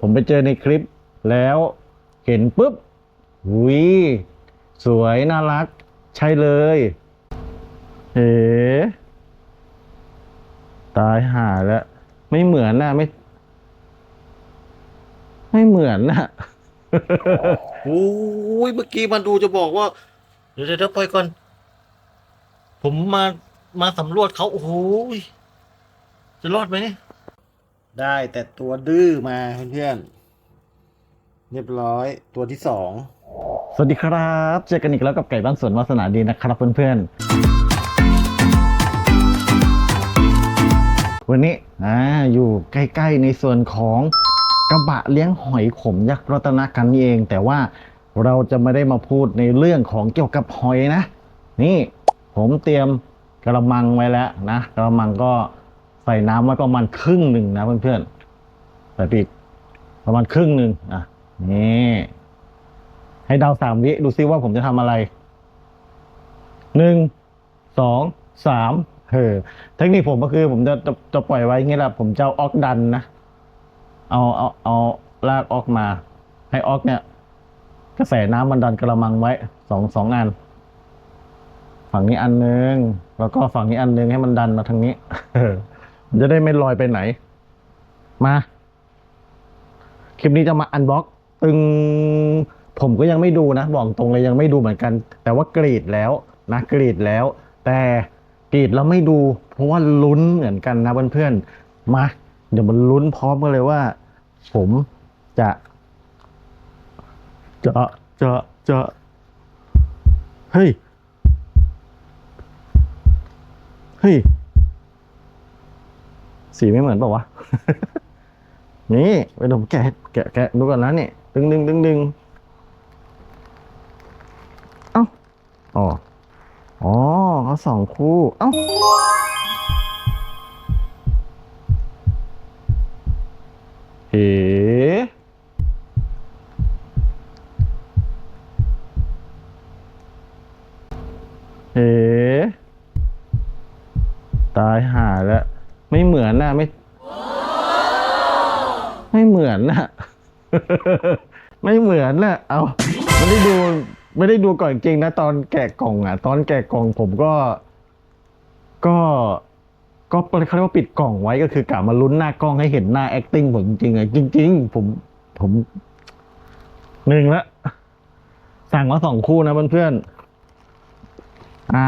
ผมไปเจอในคลิปแล้วเห็นปุ๊บวิสวยน่ารัก ใช่เลย เอ๋ตายห่าแล้ว ไม่เหมือนนะไม่ ไม่เหมือนนะโอ้ยเมื่อกี้มันดูจะบอกว่า เดี๋ยวเดี๋ยวเดี๋ยวปลอยก่อน ผมมามาสำรวจเขาโอ้ยจะรอดไหมเนี่ย ได้แต่ตัวดื้อมาเพื่อนๆเรียบร้อยตัวที่สองสวัสดีครับ เจอกันอีกแล้วกับไก่บ้านสวนวาสนาดีนะครับเพื่อนๆ วันนี้อ่าอยู่ใกล้ๆในส่วนของกระบะเลี้ยงหอยขมยักษ์รัตนกันนี่เอง แต่ว่าเราจะไม่ได้มาพูดในเรื่องของเกี่ยวกับหอยนะ นี่ผมเตรียมกระมังไว้แล้วนะกระมังก็ ส่น้ำไว้ประมาณครึ่งหนึ่งนะเพื่อนๆใส่ปีกประมาณครึ่งหนึ่งอะนี่ให้เดาสามวิดูซิว่าผมจะทำอะไรหนึ่งสองสามเออเทคนิคผมก็คือผมจะจะจะปล่อยไว้อย่างงี้แหละผมจะออกดันนะเอาเอาเอาลากออกมา ให้ออกเนี่ย กระแสน้ำมันดันกระมังไว้สองสองอัน ฝั่งนี้อันนึง แล้วก็ฝั่งนี้อันนึงให้มันดันมาทางนี้ จะได้ไม่ลอยไปไหน มา คลิปนี้จะมาอันบ็อกตึง ผมก็ยังไม่ดูนะ บอกตรงเลยยังไม่ดูเหมือนกัน แต่ว่ากรีดแล้วนะกรีดแล้ว แต่กรีดแล้วไม่ดู เพราะว่าลุ้นเหมือนกันนะเพื่อนๆ มา เดี๋ยวมันลุ้นพร้อมกันเลยว่า ผมจะ จะจะจะเฮ้ย เฮ้ย สีไม่เหมือนเปล่าวะ นี่ไปดมแกะแกะแกะดูก่อนนะนี่ดึงดึงดึงดึงเอ้าอ๋ออ๋อเขาสองคู่ เอ้าเฮ้ ไม่เหมือนนะไม่เหมือนนะเอาไม่ได้ดูไม่ได้ดูก่อนจริงนะตอนแกะกล่องอะ ตอนแกะกล่องผมก็ ก็ก็เขาเรียกว่าปิดกล่องไว้ก็คือกะมาลุ้นหน้ากล้องให้เห็นหน้า acting ผมจริงๆอะจริง ๆ ผมผมหนึ่งละสั่งมาสองคู่นะเพื่อนๆอ่า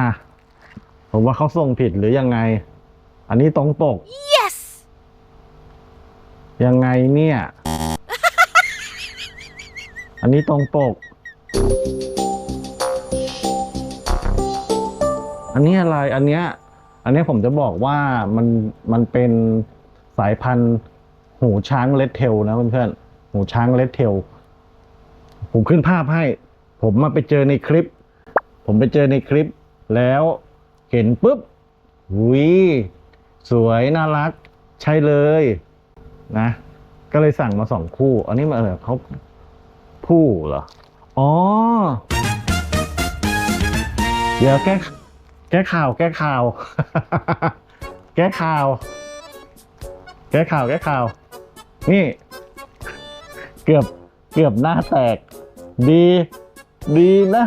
ผมว่าเขาส่งผิดหรือยังไง อันนี้ตรงปก Yes! ยังไงเนี่ย อันนี้ตรงปก อันนี้อะไร อันเนี้ย อันเนี้ยผมจะบอกว่ามันมันเป็นสายพันธุ์ หูช้างเลดเทลนะเพื่อนๆ หูช้างเลดเทล ผมขึ้นภาพให้ ผมมาไปเจอในคลิป ผมไปเจอในคลิป แล้วเห็นปุ๊บวิสวยน่ารัก ใช่เลย นะ ก็เลยสั่งมาสองคู่ อันนี้มาเออเขาผู้เหรอ อ๋อ เดี๋ยวแก้แก้ข่าว แก้ข่าว แก้ข่าว แก้ข่าวแก้ข่าว นี่ เกือบเกือบหน้าแตก ดี ดีนะ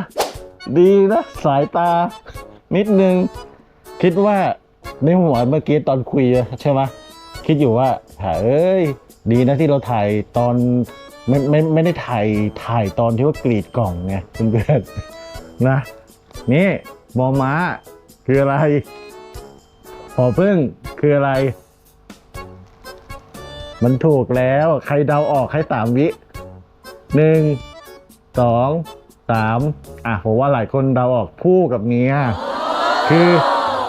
ดีนะ สายตา นิดนึง คิดว่าในหัวเมื่อกี้ตอนคุยใช่ไหม คิดอยู่ว่าถ่ายเอ้ย ดีนะที่เราถ่ายตอนไม่ไม่ไม่ได้ถ่ายถ่ายตอนที่ว่ากรีดกล่องไงเพื่อนๆนะ นี่บอม้าคืออะไรหอพึ่งคืออะไร มันถูกแล้ว ใครเดาออกให้สามวิหนึ่งสองสามอะผมว่าหลายคนเดาออกผู้กับเมียคือ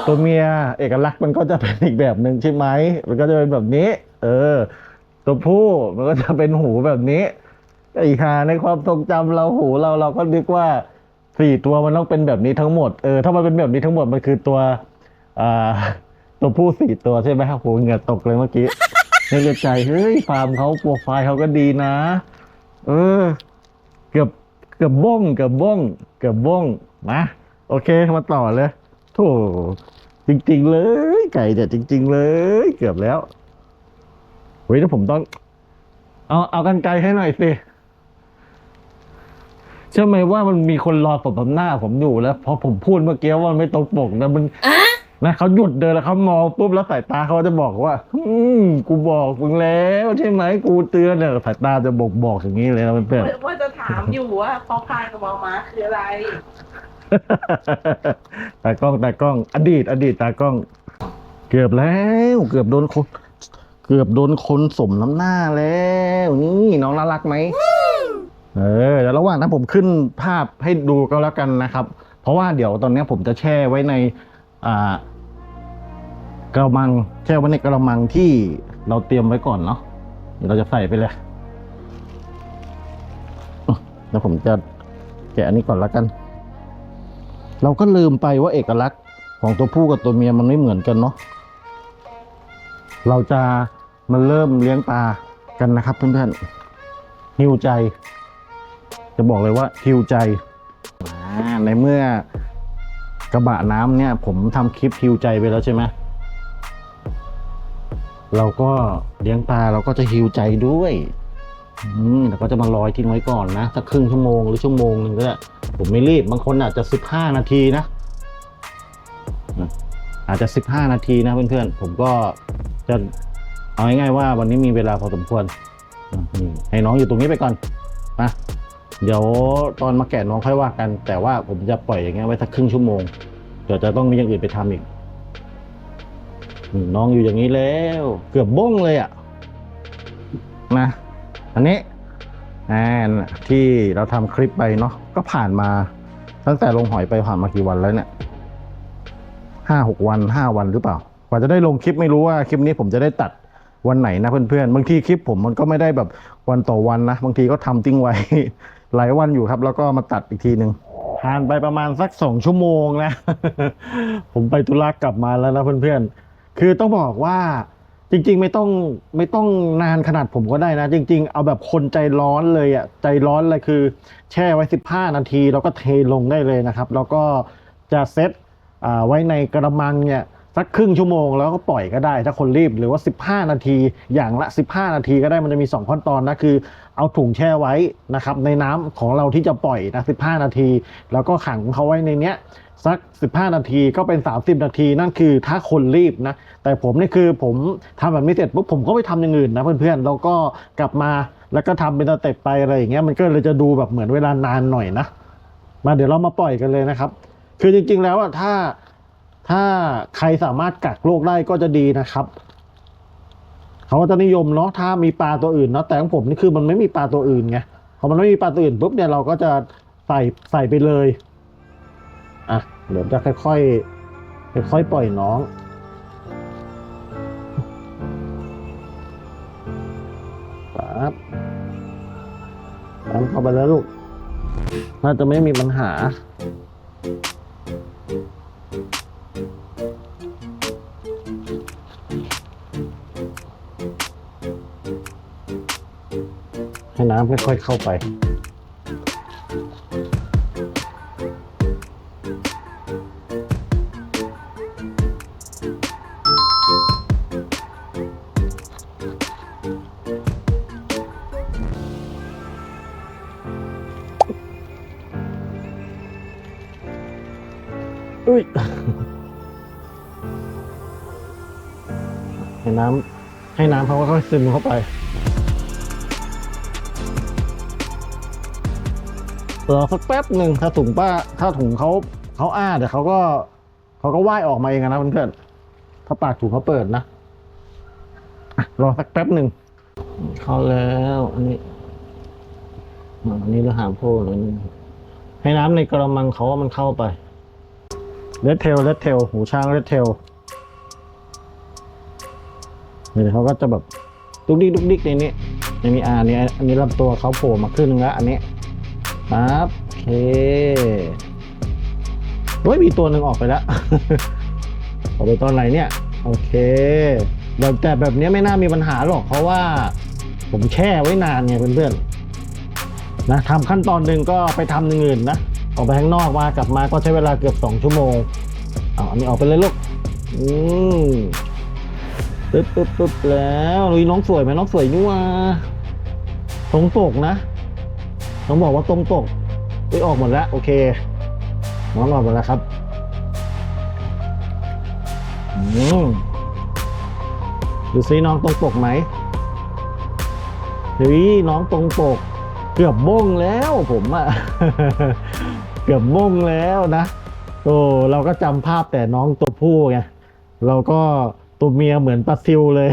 ตัวเมียเอกลักษณ์มันก็จะเป็นอีกแบบหนึ่งใช่ไหม มันก็จะเป็นแบบนี้ เออ ตัวผู้มันก็จะเป็นหูแบบนี้ไอ้ห่าในความทรงจำเราหูเราเราก็นึกว่าสี่ตัวมันต้องเป็นแบบนี้ทั้งหมด เออถ้ามันเป็นแบบนี้ทั้งหมดมันคือตัวอ่าตัวผู้สี่ตัวใช่ไหมครับโหเหงื่อตกเลยเมื่อกี้ในใจเฮ้ยฟาร์มเขาโปรไฟล์เขาก็ดีนะ เออ เกือบเกือบบ้งเกือบบ้งเกือบบ้งมาโอเคมาต่อเลย โถจริง ๆ เลย ไก่เนี่ยจริง ๆ เลย เกือบแล้วเฮ้ยถ้าผมต้อง เอาเอากันไกลให้หน่อยสิเชื่อไหมว่ามันมีคนรอตบตบหน้าผมอยู่แล้วพอผมพูดเมื่อกี้ว่ามันไม่ตรงปกนะมันนะเขาหยุดเดินแล้วเขามองปุ๊บแล้วสายตาเขาจะบอกว่า อืมกูบอกมึงแล้ว ใช่ไหมกูเตือนเนี่ยสายตาจะบอกบอกอย่างนี้เลยนะเพื่อนๆว่าจะถามอยู่ว่าพอพานกับมอม้าคืออะไร ตากล้องตากล้อง อดีต อดีตตากล้อง เกือบแล้ว เกือบโดนคน เกือบโดนคนสมน้ำหน้าแล้ว นี่น้องน่ารักไหมเออแล้วระหว่างนั้นผมขึ้นภาพให้ดูก็แล้วกันนะครับ เพราะว่าเดี๋ยวตอนนี้ผมจะแช่ไว้ในอ่ากระมังแช่ไว้ในกระมังที่เราเตรียมไว้ก่อนเนาะเดี๋ยวเราจะใส่ไปเลยอะแล้วผมจะแกะอันนี้ก่อนแล้วกัน เราก็ลืมไปว่าเอกลักษณ์ของตัวผู้กับตัวเมียมันไม่เหมือนกันเนาะเราจะมาเริ่มเลี้ยงปลากันนะครับเพื่อนๆหิวใจ จะบอกเลยว่าหิวใจในเมื่อกระบะน้ำเนี่ย ผมทำคลิปหิวใจไปแล้วใช่ไหมเราก็เลี้ยงปลาเราก็จะหิวใจด้วยอืมแล้วก็จะมาลอยทิ้งไว้ก่อนนะสักครึ่งชั่วโมงหรือชั่วโมงหนึ่งก็ได้ ผมไม่รีบบางคนอาจจะสิบห้านาทีนะ อาจจะสิบห้านาทีนะเพื่อนๆ ผมก็จะเอาง่ายๆว่าวันนี้มีเวลาพอสมควร ให้น้องอยู่ตรงนี้ไปก่อนนะเดี๋ยวตอนมาแกะน้องค่อยว่ากัน แต่ว่าผมจะปล่อยอย่างเงี้ยไว้สักครึ่งชั่วโมง เดี๋ยวจะต้องมีอย่างอื่นไปทำอีก น้องอยู่อย่างนี้แล้ว เกือบบ้งเลยอะ่ะนะ อันนี้ ที่เราทำคลิปไปเนาะก็ผ่านมาตั้งแต่ลงหอยไปผ่านมากี่วันแล้วเนี่ยห้าหกวันห้าวันหรือเปล่า กว่าจะได้ลงคลิปไม่รู้ว่าคลิปนี้ผมจะได้ตัดวันไหนนะเพื่อนๆ บางทีคลิปผมมันก็ไม่ได้แบบวันต่อวันนะ บางทีก็ทำติ้งไว้ หลายวันอยู่ครับ แล้วก็มาตัดอีกทีหนึ่งผ่านไปประมาณสักสองชั่วโมงนะ ผมไปธุระกลับมาแล้วนะเพื่อนๆ คือต้องบอกว่า จริง ๆ ไม่ต้องไม่ต้องนานขนาดผมก็ได้นะ จริง ๆ เอาแบบคนใจร้อนเลยอะใจร้อนเลยคือ แช่ไว้ 15 นาที แล้วก็เทลงได้เลยนะครับ แล้วก็จะเซตอ่าไว้ในกระมังเนี่ยสักครึ่งชั่วโมงแล้วก็ปล่อยก็ได้ ถ้าคนรีบหรือว่า 15 นาที อย่างละ 15 นาทีก็ได้มันจะมี 2 ขั้นตอนนะคือ เอาถุงแช่ไว้นะครับในน้ำของเราที่จะปล่อยนะ15 นาที แล้วก็ขังเขาไว้ในเนี้ย สัก 15 นาทีก็เป็น 30 นาที นั่นคือถ้าคนรีบนะ แต่ผมนี่คือผมทำแบบนี้เสร็จปุ๊บผมก็ไปทำอย่างอื่นนะเพื่อนๆแล้วก็กลับมาแล้วก็ทำเป็นสเต็ปไปอะไรอย่างเงี้ยมันก็เลยจะดูแบบเหมือนเวลานานหน่อยนะ มาเดี๋ยวเรามาปล่อยกันเลยนะครับ คือจริงๆแล้วอะถ้าถ้าใครสามารถกักโรคได้ก็จะดีนะครับเขาก็จะนิยมเนาะถ้ามีปลาตัวอื่นเนาะแต่ของผมนี่คือมันไม่มีปลาตัวอื่นไงพอมันไม่มีปลาตัวอื่นปุ๊บเนี่ยเราก็จะใส่ใส่ไปเลย อะ เดี๋ยวจะค่อยๆค่อยๆปล่อยน้องครับน้ำเข้าไปแล้วลูก น่าจะไม่มีปัญหาให้น้ำค่อยๆเข้าไป น้ำให้น้ำเขาค่อยๆซึมเข้าไป รอสักแป๊บหนึ่งถ้าถุงป้า ถ้าถุงเขาเขาอ้าเดี๋ยวเขาก็เขาก็ว่ายออกมาเองอะนะเพื่อนๆถ้าปากถุงเขาเปิดนะอะรอสักแป๊บหนึ่งเข้าแล้ว อันนี้อะอันนี้เราหามโพดอันนี้ให้น้ำในกระมังเขาว่ามันเข้าไปเลดเทลเลดเทลหูช้างเลดเทล นี่เขาก็จะแบบดุกดิกดุกดิกในนี้ในนี้อ่าอันนี้อันนี้ลำตัวเขาโผล่มาขึ้นนึงแล้วอันนี้ปั๊บโอเคเฮ้ยมีตัวหนึ่งออกไปแล้วออกไปตอนไหนเนี่ยโอเคแบบแต่แบบนี้ไม่น่ามีปัญหาหรอกเพราะว่า ผมแช่ไว้นานไงเพื่อนๆนะทำขั้นตอนหนึ่งก็ไปทำอย่างอื่นนะออกไปข้างนอกมากลับมาก็ใช้เวลาเกือบสองชั่วโมงเอาอันนี้ออกไปเลยลูกอืม ปึ๊บปึ๊บปึ๊บแล้วลุยน้องสวยไหมน้องสวยนี่ว่าตรงปกนะต้องบอกว่าตรงปกไปออกหมดแล้ว โอเคน้องออกหมดแล้วครับอืมดูซิน้องตรงปกไหมเฮ้ยน้องตรงปก เกือบบ้งแล้วผมอะเกือบบ้งแล้วนะโอ้เราก็จำภาพแต่น้องตัวผู้ไงเราก็ ตัวเมียเหมือนปลาซิวเลย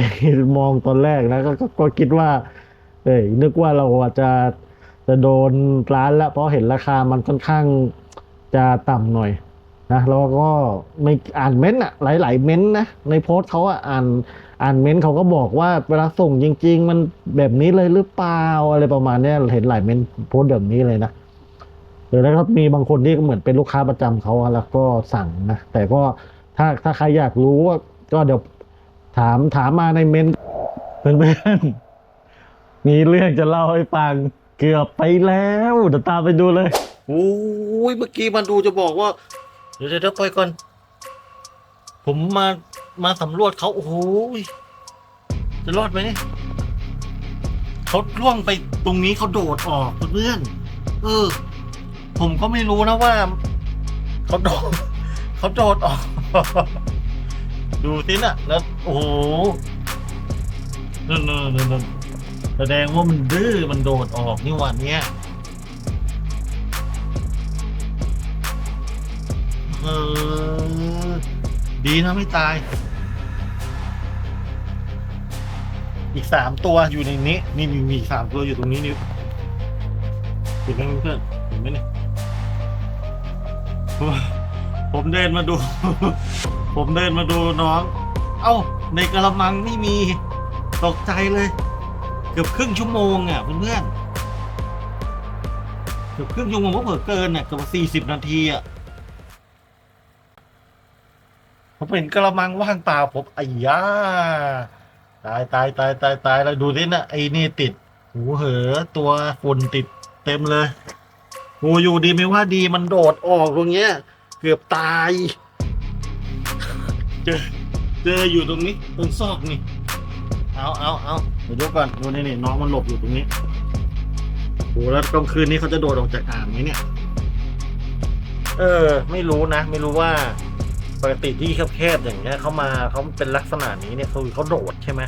มองตอนแรกนะกก็ก็คิดว่าเอ้ยนึกว่าเราอาจจะจะโดนร้านล้วเพราะเห็นราคามันค่อนข้างจะต่ำหน่อยนะแล้วก็ไม่อ่านเม้นต์อะหลาย ๆ เม้นต์นะในโพสต์เขาอะอ่านอ่านเม้นต์เขาก็บอกว่าเวลาส่งจริง ๆ มันแบบนี้เลยหรือเปล่าอะไรประมาณเนี้ยเห็นหลายเม้นต์โพสต์แบบนี้เลยนะหรือแล้วก็มีบางคนที่ก็เหมือนเป็นลูกค้าประจำเขาแล้วก็สั่งนะแต่ก็ถ้าถ้าใครอยากรู้ว่าก็เดี๋ยว ถามถามมาในเมนเพื่อนๆมีเรื่องจะเล่าให้ฟัง เกือบไปแล้วเดี๋ยวตามไปดูเลยโอ้ยเมื่อกี้มันดูจะบอกว่า เดี๋ยวเดี๋ยวเดี๋ยวปก่อน ผมมามาสำรวจเขาโอ้โหยจะรอดไหมเนี่ยเขาล่วงไปตรงนี้เขาโดดออกเพื่อนเออ ผมก็ไม่รู้นะว่าเขาโดดเขาโดดออก ดูสิน่ะ แล้ว โอ้โหนั่นนั่นนั่นแสดงว่ามันดื้อมันโดดออกนี่วันเนี้ยเออดีนะไม่ตาย อีกสามตัวอยู่ในนี้ นี่มีมีสามตัวอยู่ตรงนี้นิ้วเห็นไหมเพื่อนเห็นไหมเนี่ยผมเดินมาดู ผมเดินมาดูน้อง เอ้า ในกระมังไม่มี ตกใจเลย เกือบครึ่งชั่วโมงอะเพื่อนๆเกือบครึ่งชั่วโมงก็เผื่อเกินอะเกือบสี่สิบนาทีอะผมเห็นกระมังว่างเปล่าผมไอ้ย่าตายตายตายตายตายแล้วดูดินะไอ้นี่ติด หูเหอตัวฝุ่นติดเต็มเลยโอ้อยู่ดีไม่ว่าดีมันโดดออกตรงเนี้ย เกือบตาย เจอเจออยู่ตรงนี้ตรงซอกนี่ เอาเอาเอาเดี๋ยวดูก่อนดูนี่นี่น้องมันหลบอยู่ตรงนี้โหแล้วกลางคืนนี้เขาจะโดดออกจากอ่างไหมเนี่ย เออ ไม่รู้นะ ไม่รู้ว่าปกติที่แคบๆอย่างเงี้ยเขามาเขาเป็นลักษณะนี้เนี่ยคือเขาโดดใช่ไหม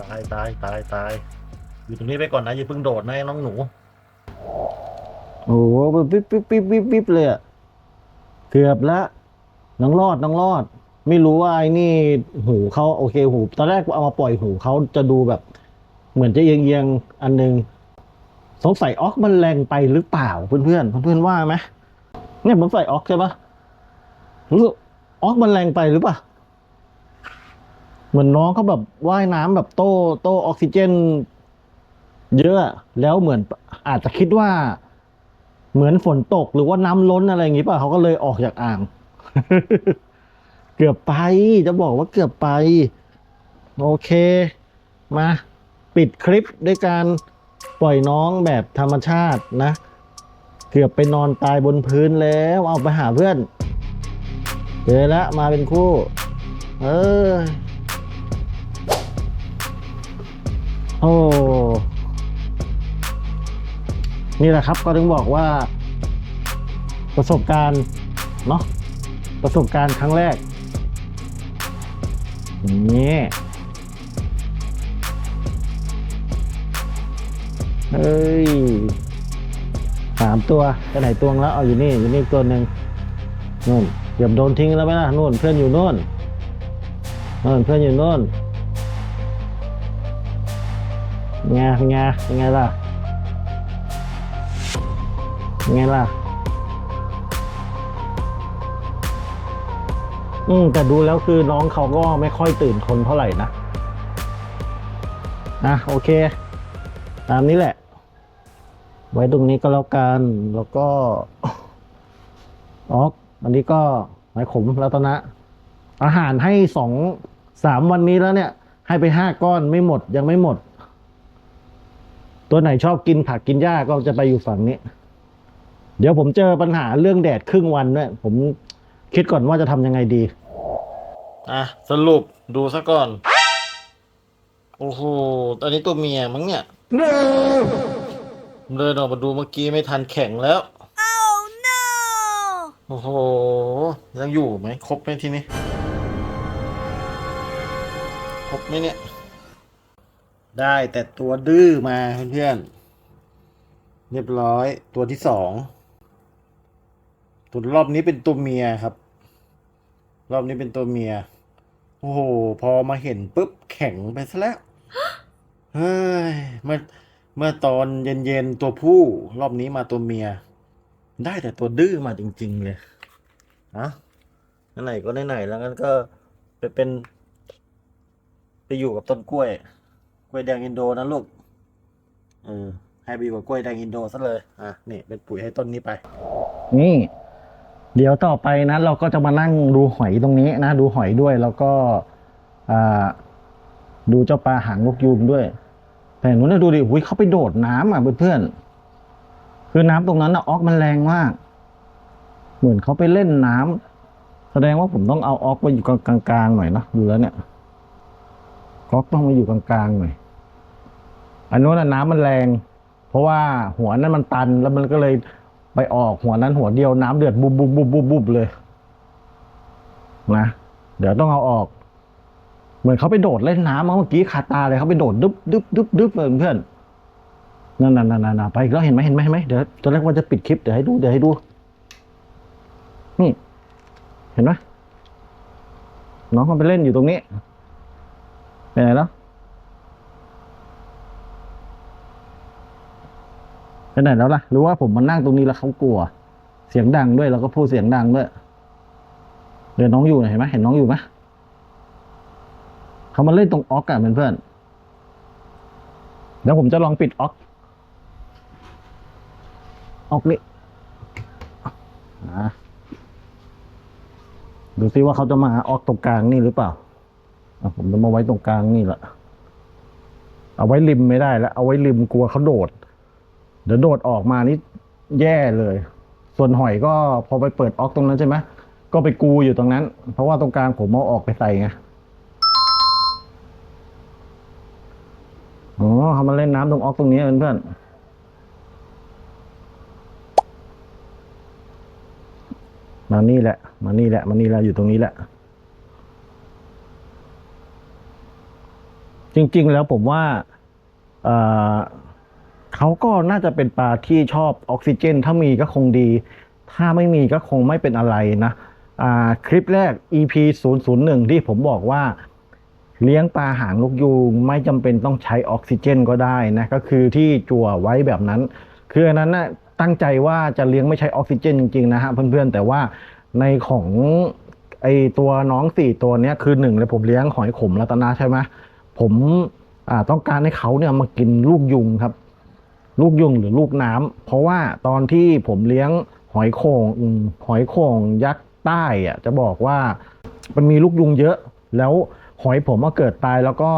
ตายตายตายตายอยู่ตรงนี้ไปก่อนนะอย่าเพิ่งโดดนะน้องหนู โอ้โหปิ๊บปิ๊บปิ๊บปิ๊บปิ๊บเลยอะเกือบละน้องรอดน้องรอด ไม่รู้ว่าไอ้นี่หูเขาโอเคหู ตอนแรกเอามาปล่อยหูเขาจะดูแบบ เหมือนจะเอียงเอียงๆอันหนึง สงสัยออกมันแรงไปหรือเปล่าเพื่อนเพื่อนๆเพื่อนๆว่าไหมเนี่ยผมใส่ออกใช่ปะรู้สึกออกมันแรงไปหรือเปล่าเหมือนน้องเขาแบบว่ายน้ำแบบโต้โต้ออกซิเจน เยอะแล้วเหมือนอาจจะคิดว่า เหมือนฝนตกหรือว่าน้ำล้นอะไรอย่างงี้ป่ะเขาก็เลยออกจากอ่าง เกือบไป จะบอกว่าเกือบไป โอเค มาปิดคลิปด้วยการปล่อยน้องแบบธรรมชาตินะ เกือบไปนอนตายบนพื้นแล้วเอาไปหาเพื่อนเจอแล้วมาเป็นคู่ เออโอ้นี่แหละครับก็ถึงบอกว่า ประสบการณ์เนาะประสบการณ์ครั้งแรก นี่เฮ้ยสามตัวไปไหนตัวงแล้วเอาอยู่นี่อยู่นี่ตัวหนึ่งนู่นเกือบโดนทิ้งแล้วไหมล่ะนู่นเพื่อนอยู่นู่นนู่นเพื่อนอยู่นู่นไงเป็นไงเป็นไงล่ะไงล่ะ อืมแต่ดูแล้วคือน้องเขาก็ไม่ค่อยตื่นคนเท่าไหร่นะอะโอเค ตามนี้แหละ ไว้ตรงนี้ก็แล้วกัน แล้วก็อ๋ออันนี้ก็หมายขมรัตนะ อาหารให้สองสามวันนี้แล้วเนี่ย ให้ไปห้าก้อนไม่หมดยังไม่หมด ตัวไหนชอบกินผักกินหญ้าก็จะไปอยู่ฝั่งนี้ เดี๋ยวผมเจอปัญหาเรื่องแดดครึ่งวันด้วยผม คิดก่อนว่าจะทำยังไงดี อะสรุปดูซะก่อน โอ้โหตอนนี้ตัวเมียมั้งเนี่ยผมเดินออกมาดูเมื่อกี้ไม่ทันแข่งแล้ว Oh no! โอ้โห ยังอยู่ไหมครบไหมทีนี้ ครบไหมเนี่ย ได้แต่ตัวดื้อมาเพื่อนๆเรียบร้อยตัวที่สองตัวรอบนี้เป็นตัวเมียครับ รอบนี้เป็นตัวเมีย โอ้โห พอมาเห็นปุ๊บแข็งไปซะแล้ว เฮ้ย เมื่อเมื่อตอนเย็นๆตัวผู้ รอบนี้มาตัวเมีย ได้แต่ตัวดื้อมาจริง ๆ เลยนะไหนก็ไหนๆแล้วงั้นก็ไปเป็น ไปอยู่กับต้นกล้วย กล้วยแดงอินโดนะลูก เออ ให้ไปอยู่กับกล้วยแดงอินโดซะเลย อะ นี่เป็นปุ๋ยให้ต้นนี้ไป นี่ เดี๋ยวต่อไปนะเราก็จะมานั่งดูหอยตรงนี้นะดูหอยด้วยแล้วก็ดูเจ้าปลาหางนกยูงด้วย แต่หนูเนี่ยดูดิอุ้ยเขาไปโดดน้ำอะเพื่อนๆคือน้ำตรงนั้นอะออกมันแรงมาก เหมือนเขาไปเล่นน้ำแสดงว่าผมต้องเอาออกไปอยู่กลางๆหน่อยนะดูแล้วเนี่ยออกต้องมาอยู่กลางๆหน่อยอันนู้นนะน้ำมันแรง เพราะว่าหัวนั้นมันตันแล้วมันก็เลย ไปออกหัวนั้นหัวเดียวน้ำเดือดบุบบุบบุบบุบบุบเลยนะเดี๋ยวต้องเอาออก เหมือนเขาไปโดดเล่นน้ำเมื่อกี้คาตาเลยเขาไปโดดดึบดึบดึบดึบเลยเพื่อนนั่นนั่นนั่นนั่นไปอีกแล้วเห็นไหมเห็นไหมเห็นไหมเดี๋ยวตอนแรกว่าจะปิดคลิปเดี๋ยวให้ดูเดี๋ยวให้ดู นี่ เห็นไหมน้องมันไปเล่นอยู่ตรงนี้ไปไหนแล้ว ไปไหนแล้วล่ะหรือว่าผมมานั่งตรงนี้แล้วเขากลัว เสียงดังด้วยแล้วก็พูดเสียงดังด้วยเดี๋ยวน้องอยู่เห็นไหมเห็นน้องอยู่ไหมเขามาเล่นตรงออกอะเพื่อนๆเดี๋ยวผมจะลองปิดออกออกนี่ดูซิว่าเขาจะมาออกตรงกลางนี่หรือเปล่าผมจะมาไว้ตรงกลางนี่แหละเอาไว้ริมไม่ได้แล้วเอาไว้ริมกลัวเขาโดด เดี๋ยวโดดออกมานี่แย่เลย ส่วนหอยก็พอไปเปิดออกตรงนั้นใช่ไหมก็ไปกูอยู่ตรงนั้น เพราะว่าตรงกลางผมเอาออกไปใส่ไงอ๋อเขามาเล่นน้ำตรงออกตรงนี้เพื่อนมานี่แหละ มานี่แหละ มานี่แหละอยู่ตรงนี้แหละ จริง ๆ แล้วผมว่า เขาก็น่าจะเป็นปลาที่ชอบออกซิเจน ถ้ามีก็คงดี ถ้าไม่มีก็คงไม่เป็นอะไรนะคลิปแรก EP 001 ที่ผมบอกว่า เลี้ยงปลาหางนกยูงไม่จำเป็นต้องใช้ออกซิเจนก็ได้นะ ก็คือที่จั่วไว้แบบนั้น คืออันนั้นนะตั้งใจว่าจะเลี้ยงไม่ใช้ออกซิเจนจริงๆนะฮะเพื่อนๆ แต่ว่าในของไอตัวน้องสี่ตัวเนี้ยคือหนึ่งเลยผมเลี้ยงหอยขมรัตนาใช่ไหมผมต้องการให้เขาเนี่ยมากินลูกยุงครับ ลูกยุงหรือลูกน้ำเพราะว่าตอนที่ผมเลี้ยงหอยโข่งหอยโข่งยักษ์ใต้อะจะบอกว่ามันมีลูกยุงเยอะ แล้วหอยผมมาเกิดตายแล้วก็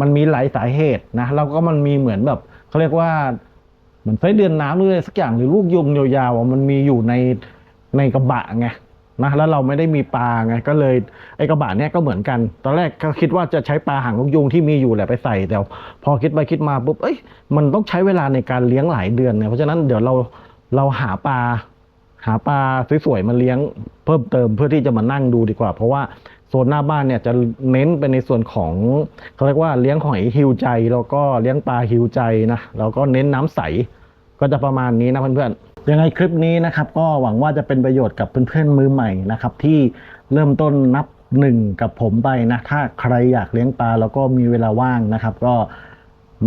มันมีหลายสาเหตุนะแล้วก็มันมีเหมือนแบบเขาเรียกว่าเหมือนไส้เดือนน้ำหรืออะไรสักอย่างหรือลูกยุงยาวๆมันมีอยู่ในในกระบะไง นะแล้วเราไม่ได้มีปลาไงก็เลยไอ้กระบะเนี่ยก็เหมือนกัน ตอนแรกก็คิดว่าจะใช้ปลาหางนกยุงที่มีอยู่แหละไปใส่แต่พอคิดไปคิดมาปุ๊บเอ้ยมันต้องใช้เวลาในการเลี้ยงหลายเดือนเนี่ยเพราะฉะนั้นเดี๋ยวเราเราหาปลาหาปลาสวยๆมาเลี้ยงเพิ่มเติมเพื่อที่จะมานั่งดูดีกว่า เพราะว่าโซนหน้าบ้านเนี่ยจะเน้นไปในส่วนของเขาเรียกว่าเลี้ยงหอยฮิวใจ แล้วก็เลี้ยงปลาฮิวใจนะแล้วก็เน้นน้ำใสก็จะประมาณนี้นะเพื่อนๆ ยังไงคลิปนี้นะครับก็หวังว่าจะเป็นประโยชน์กับเพื่อนๆมือใหม่นะครับที่เริ่มต้นนับหนึ่งกับผมไปนะถ้าใครอยากเลี้ยงปลาแล้วก็มีเวลาว่างนะครับ ก็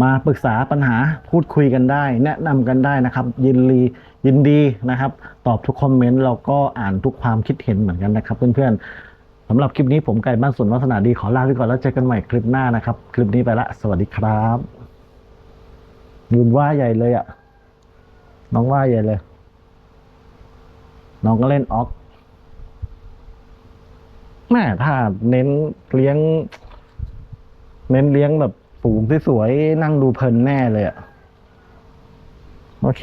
มาปรึกษาปัญหาพูดคุยกันได้ แนะนำกันได้นะครับ ยินดียินดีนะครับ ตอบทุกคอมเมนต์แล้วก็อ่านทุกความคิดเห็นเหมือนกันนะครับ เพื่อนๆสำหรับคลิปนี้ผมไก่บ้านสวนวัฒนาดีขอลาไปก่อนแล้วเจอกันใหม่คลิปหน้านะครับ คลิปนี้ไปละ สวัสดีครับยืนว่าใหญ่เลยอะ่ะ น้องว่าใหญ่เลย น้องก็เล่นออกแม่ถ้าเน้นเลี้ยง เน้นเลี้ยงแบบสูงที่สวยๆนั่งดูเพลินแน่เลยอะโอเค